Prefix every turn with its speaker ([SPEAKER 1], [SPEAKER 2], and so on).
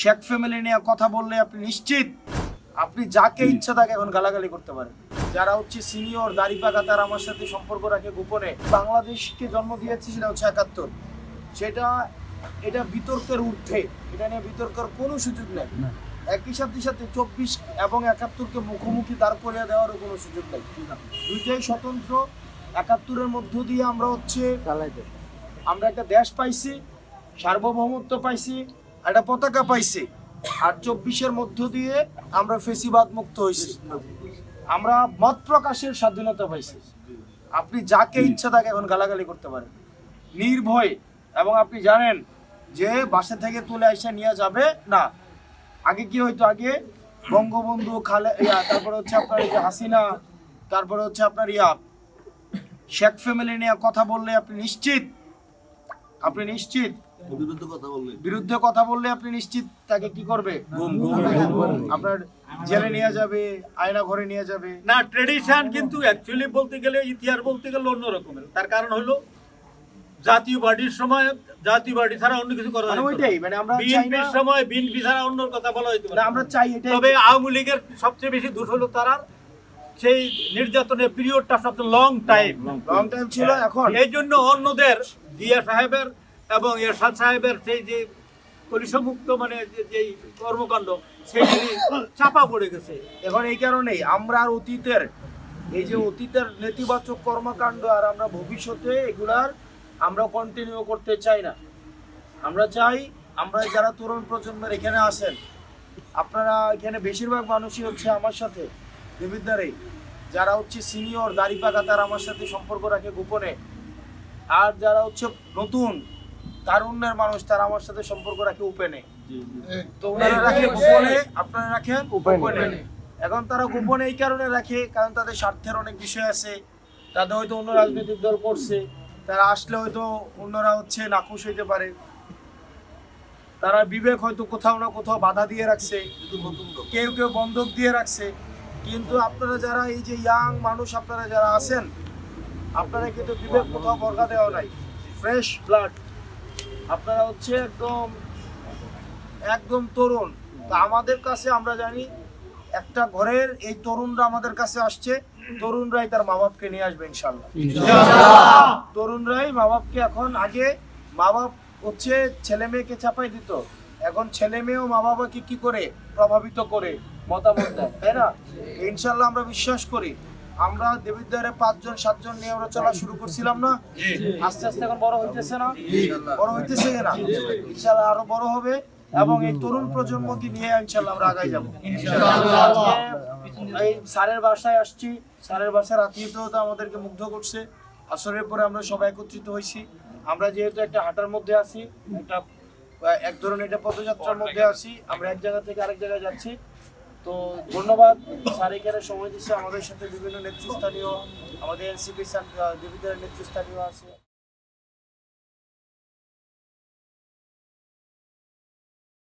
[SPEAKER 1] Sheikh family নিয়ে কথা বললে আপনি নিশ্চিত? আপনি যাকে ইচ্ছা তাকে এখন গালাগালি করতে পারেন। যারা হচ্ছে সিনিয়র দাড়ি পাকা তারা আমার সাথে সম্পর্ক রাখে গোপনে। বাংলাদেশকে জন্ম দিয়েছে সেটা হচ্ছে একাত্তর। সেটা এটা বিতর্কের ঊর্ধ্বে। এটা নিয়ে বিতর্কের কোনো সুযোগ নেই। একই সাথে সাথে চব্বিশ এবং একাত্তরকে মুখোমুখি দাঁড় করিয়ে দেওয়ারও কোনো সুযোগ নেই। দুইটাই স্বতন্ত্র। একাত্তরের মধ্য দিয়ে আমরা হচ্ছে আমরা একটা দেশ পাইছি সার্বভৌমত্ব পাইছি একটা পতাকা পাইছি। আর চব্বিশের মধ্য দিয়ে আমরা ফেসিবাদ মুক্ত হয়েছি। আমরা মত প্রকাশের স্বাধীনতা পাইছি। আপনি যাকে ইচ্ছা তাকে এখন গালাগালি করতে পারেন। নির্ভয়। এবং আপনি জানেন যে বাসা থেকে তুলে এসে নিয়ে যাবে না। আগে কি হইতো? আগে বঙ্গবন্ধু খালে তারপরে হচ্ছে আপনার হাসিনা, তারপরে হচ্ছে আপনার ইয়া, শেখ ফ্যামিলি নিয়ে কথা বললে আপনি নিশ্চিত? আপনি নিশ্চিত?
[SPEAKER 2] বিরুদ্ধে কথা বললে।
[SPEAKER 1] বিরুদ্ধে কথা বললে আপনি নিশ্চিত তাকে কি করবে? আপনার জেলে নিয়ে যাবে আয়না ঘরে নিয়ে যাবে।
[SPEAKER 3] না ট্রেডিশন কিন্তু অ্যাকচুয়ালি বলতে গেলে ইতিহাস বলতে গেলে অন্য রকমের। তার কারণ হলো জাতীয় পার্টির সময় জাতীয় পার্টি ছাড়া অন্য কিছু করা
[SPEAKER 1] মানে ওইটাই মানে আমরা চাই
[SPEAKER 3] বিএনপির সময় বিএনপি ছাড়া অন্য কথা বলা হইতে
[SPEAKER 1] মানে আমরা চাই এটাই
[SPEAKER 3] তবে আওয়ামী লীগের সবচেয়ে বেশি দোষ হলো তারার সেই নির্যাতনের পিরিয়ডটা সবচেয়ে লং টাইম
[SPEAKER 1] লং টাইম ছিল এখন
[SPEAKER 3] এই জন্য অন্যদের দিয়া সাহেবের এবং এরশাদ সাহেবের সেই যে কলিসমুক্ত মানে যে- যেই কর্মকাণ্ড সেই চাপা পড়ে গেছে।
[SPEAKER 1] এখন এই কারণেই আমরা আর অতীতের, এই যে অতীতের নেতিবাচক কর্মকাণ্ড আর আমরা ভবিষ্যতে এগুলার আমরা কন্টিনিউ করতে চাই না। আমরা চাই আমরা যারা তরুণ প্রজন্মের এখানে আসেন আপনারা এখানে বেশিরভাগ মানুষই হচ্ছে আমার সাথে দেবিদ্বারে যারা হচ্ছে সিনিয়র দাড়ি পাকা তারা আমার সাথে সম্পর্ক রাখে গোপনে, আর যারা হচ্ছে নতুন তারুণ্যের মানুষ তারা আমার সাথে সম্পর্ক রাখে ওপেনে তো ওনারা রাখে গোপনে আপনারা রাখেন গোপনে। এখন তারা গোপনে এই কারণে রাখে কারণ তাদের স্বার্থের অনেক বিষয় আছে। তাদের হয়তো অন্য রাজনৈতিক দল করছে তারা আসলে হয়তো অন্যরা হচ্ছে নাখুশ হইতে পারে। তারা বিবেক হয়তো কোথাও না কোথাও বাধা দিয়ে রাখছে
[SPEAKER 2] কিন্তু নতুন লোক
[SPEAKER 1] কেউ কেউ বন্ধক দিয়ে রাখছে। কিন্তু আপনারা যারা এই যে ইয়াং মানুষ আপনারা যারা আছেন আপনারা কিন্তু বিবেক কোথাও বর্গা দেওয়া নাই। Fresh blood. আপনারা হচ্ছে একদম একদম তরুণ। তা আমাদের কাছে আমরা জানি একটা ঘরের এই তরুণরা আমাদের কাছে আসছে তরুণরাই তার মা বাপকে নিয়ে আসবে ইনশাল্লাহ তরুণরাই মা বাপকে এখন আগে মা বাপ হচ্ছে ছেলে মেয়েকে চাপাই দিত। এখন ছেলে মেয়েও মা বাবাকে কি করে প্রভাবিত করে? মতামত দেয় তাই না? ইনশাল্লাহ আমরা বিশ্বাস করি। আমরা দেবীদ্বারে পাঁচজন সাতজন নিয়ে আমরা চলা শুরু করছিলাম না। আস্তে আস্তে এখন বড় হইতেছে না। বড় হইতেছে না। ইনশাল্লাহ আরও বড় হবে এবং এই তরুণ প্রজন্মকে নিয়ে ইনশাল্লাহ আমরা আগাই যাব। এই স্যারের বাসায় আসছি। স্যারের বাসার আত্মীয়তা আমাদেরকে মুগ্ধ করছে। আসরের পরে আমরা সবাই একত্রিত হয়েছি আমরা যেহেতু একটা হাঁটার মধ্যে আছি একটা এক ধরনের একটা পদযাত্রার মধ্যে আছি আমরা এক জায়গা থেকে আরেক জায়গায় যাচ্ছি। তো ধন্যবাদ। স্যার এখানে সময় দিচ্ছে। আমাদের সাথে বিভিন্ন নেতৃস্থানীয়, আমাদের এনসিপি দেবীদের নেতৃস্থানীয় আছে।